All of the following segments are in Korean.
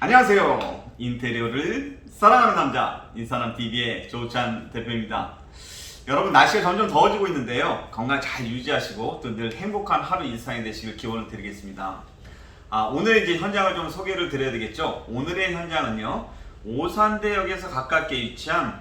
안녕하세요. 인테리어를 사랑하는 남자 인사남 TV의 조찬 대표입니다. 여러분 날씨가 점점 더워지고 있는데요. 건강 잘 유지하시고 또 늘 행복한 하루 일상이 되시길 기원을 드리겠습니다. 아, 오늘 이제 현장을 좀 소개를 드려야 되겠죠. 오늘의 현장은요. 오산대역에서 가깝게 위치한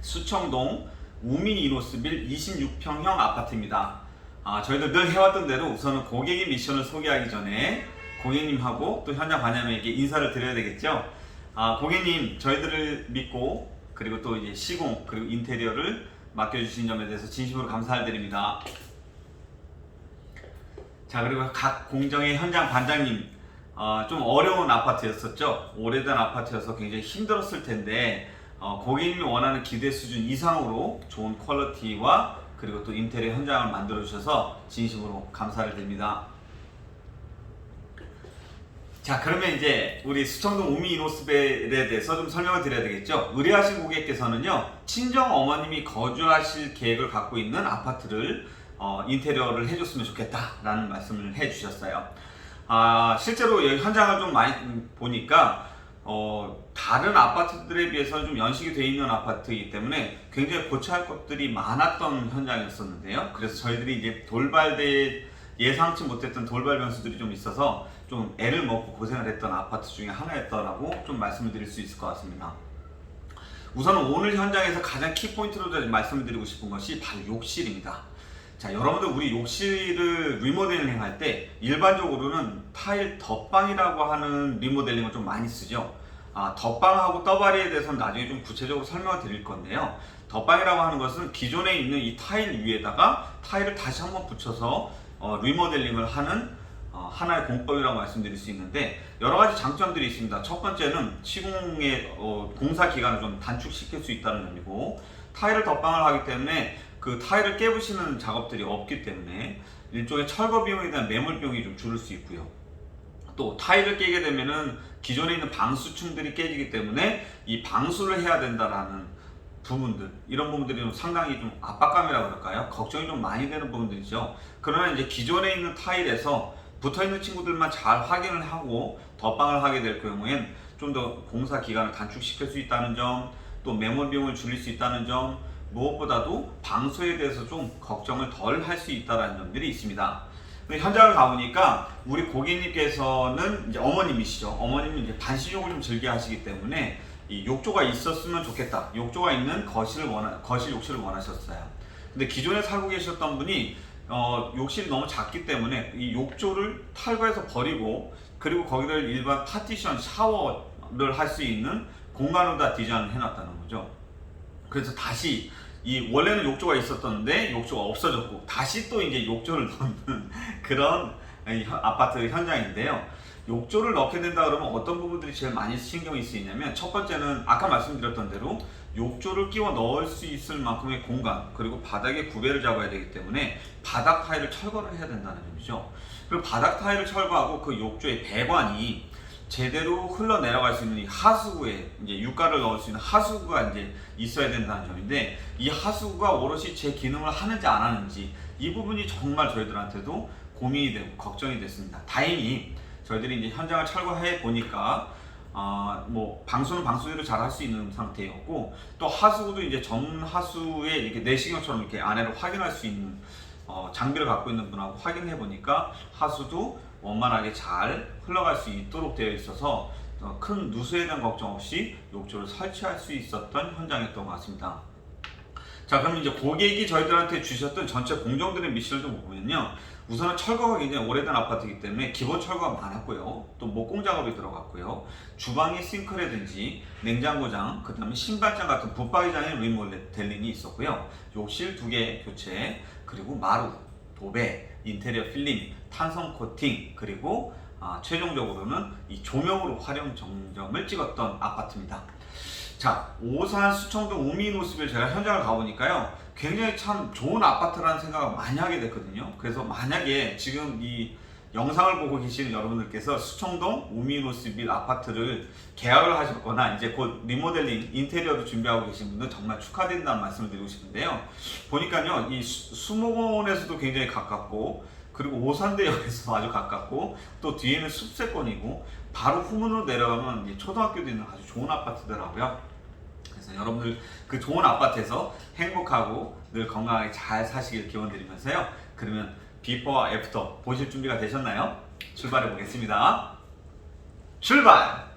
수청동 우미 이노스빌 26평형 아파트입니다. 아, 저희도 늘 해왔던 대로 우선은 고객의 미션을 소개하기 전에 고객님하고 또 현장 관장님에게 인사를 드려야 되겠죠. 아, 고객님 저희들을 믿고 그리고 또 이제 시공 그리고 인테리어를 맡겨주신 점에 대해서 진심으로 감사를 드립니다. 자 그리고 각 공정의 현장 관장님 어, 좀 어려운 아파트였었죠 오래된 아파트여서 굉장히 힘들었을 텐데 어, 고객님이 원하는 기대 수준 이상으로 좋은 퀄리티와 그리고 또 인테리어 현장을 만들어 주셔서 진심으로 감사를 드립니다. 자 그러면 이제 우리 수청동 우미 이노스벨에 대해서 좀 설명을 드려야 되겠죠? 의뢰하신 고객께서는요 친정 어머님이 거주하실 계획을 갖고 있는 아파트를 어, 인테리어를 해줬으면 좋겠다라는 말씀을 해주셨어요. 아 실제로 여기 현장을 좀 많이 보니까 어, 다른 아파트들에 비해서는 좀 연식이 돼 있는 아파트이기 때문에 굉장히 고쳐야 할 것들이 많았던 현장이었었는데요. 그래서 저희들이 이제 돌발대 예상치 못했던 돌발 변수들이 좀 있어서 좀 애를 먹고 고생을 했던 아파트 중에 하나였더라고 좀 말씀을 드릴 수 있을 것 같습니다. 우선은 오늘 현장에서 가장 키포인트로 말씀을 드리고 싶은 것이 바로 욕실입니다. 자, 여러분들 우리 욕실을 리모델링 할 때 일반적으로는 타일 덧방이라고 하는 리모델링을 좀 많이 쓰죠. 아, 덧방하고 떠바리에 대해서는 나중에 좀 구체적으로 설명을 드릴 건데요. 덧방이라고 하는 것은 기존에 있는 이 타일 위에다가 타일을 다시 한번 붙여서 어, 리모델링을 하는 어, 하나의 공법이라고 말씀드릴 수 있는데 여러 가지 장점들이 있습니다. 첫 번째는 시공의 어, 공사 기간을 좀 단축시킬 수 있다는 점이고 타일을 덧방을 하기 때문에 그 타일을 깨부시는 작업들이 없기 때문에 일종의 철거 비용에 대한 매몰 비용이 좀 줄을 수 있고요. 또 타일을 깨게 되면은 기존에 있는 방수층들이 깨지기 때문에 이 방수를 해야 된다라는 부분들 이런 부분들이 좀 상당히 좀 압박감이라고 그럴까요? 걱정이 좀 많이 되는 부분들이죠. 그러나 이제 기존에 있는 타일에서 붙어 있는 친구들만 잘 확인을 하고 덧방을 하게 될 경우엔 좀 더 공사 기간을 단축시킬 수 있다는 점, 또 매몰 비용을 줄일 수 있다는 점, 무엇보다도 방수에 대해서 좀 걱정을 덜 할 수 있다는 점들이 있습니다. 현장을 가보니까 우리 고객님께서는 이제 어머님이시죠. 어머님은 이제 반신욕을 좀 즐겨 하시기 때문에 이 욕조가 있었으면 좋겠다. 욕조가 있는 거실을 원하, 거실 욕실을 원하셨어요. 근데 기존에 살고 계셨던 분이 어, 욕실이 너무 작기 때문에 이 욕조를 탈거해서 버리고 그리고 거기를 일반 파티션 샤워를 할 수 있는 공간으로 다 디자인을 해놨다는 거죠. 그래서 다시 이 원래는 욕조가 있었던데 욕조가 없어졌고 다시 또 이제 욕조를 넣는 그런 아파트 현장인데요. 욕조를 넣게 된다 그러면 어떤 부분들이 제일 많이 신경이 쓰이냐면 첫 번째는 아까 말씀드렸던 대로 욕조를 끼워 넣을 수 있을 만큼의 공간 그리고 바닥에 구배를 잡아야 되기 때문에 바닥 타일을 철거를 해야 된다는 점이죠. 그리고 바닥 타일을 철거하고 그 욕조의 배관이 제대로 흘러 내려갈 수 있는 이 하수구에 이제 유가를 넣을 수 있는 하수구가 이제 있어야 된다는 점인데 이 하수구가 오롯이 제 기능을 하는지 안 하는지 이 부분이 정말 저희들한테도 고민이 되고 걱정이 됐습니다. 다행히 저희들이 이제 현장을 철거해 보니까 어, 뭐 방수는 방수대로 잘 할 수 있는 상태였고 또 하수구도 이제 전 하수에 이렇게 내시경처럼 이렇게 안에를 확인할 수 있는 어, 장비를 갖고 있는 분하고 확인해 보니까 하수도 원만하게 잘 흘러갈 수 있도록 되어 있어서 어, 큰 누수에 대한 걱정 없이 욕조를 설치할 수 있었던 현장이었던 것 같습니다. 자, 그럼 이제 고객이 저희들한테 주셨던 전체 공정들의 미션을 좀 보면요. 우선은 철거가 굉장히 오래된 아파트이기 때문에 기본 철거가 많았고요. 또 목공 작업이 들어갔고요. 주방에 싱크라든지 냉장고장, 그 다음에 신발장 같은 붙박이장의 리모델링이 있었고요. 욕실 두 개 교체, 그리고 마루, 도배, 인테리어 필링, 탄성 코팅, 그리고 아, 최종적으로는 이 조명으로 활용 정점을 찍었던 아파트입니다. 자, 오산 수청동 우미노스빌 제가 현장을 가보니까요. 굉장히 참 좋은 아파트라는 생각을 많이 하게 됐거든요. 그래서 만약에 지금 이 영상을 보고 계시는 여러분들께서 수청동 우미노스빌 아파트를 계약을 하셨거나 이제 곧 리모델링 인테리어도 준비하고 계신 분들 정말 축하드린다는 말씀을 드리고 싶은데요. 보니까요, 이 수- 수목원에서도 굉장히 가깝고 그리고 오산대역에서도 아주 가깝고 또 뒤에는 숲세권이고 바로 후문으로 내려가면 이 초등학교도 있는 아주 좋은 아파트더라고요. 그래서 여러분들 그 좋은 아파트에서 행복하고 늘 건강하게 잘 사시길 기원 드리면서요. 그러면 비포와 애프터 보실 준비가 되셨나요? 출발해 보겠습니다. 출발!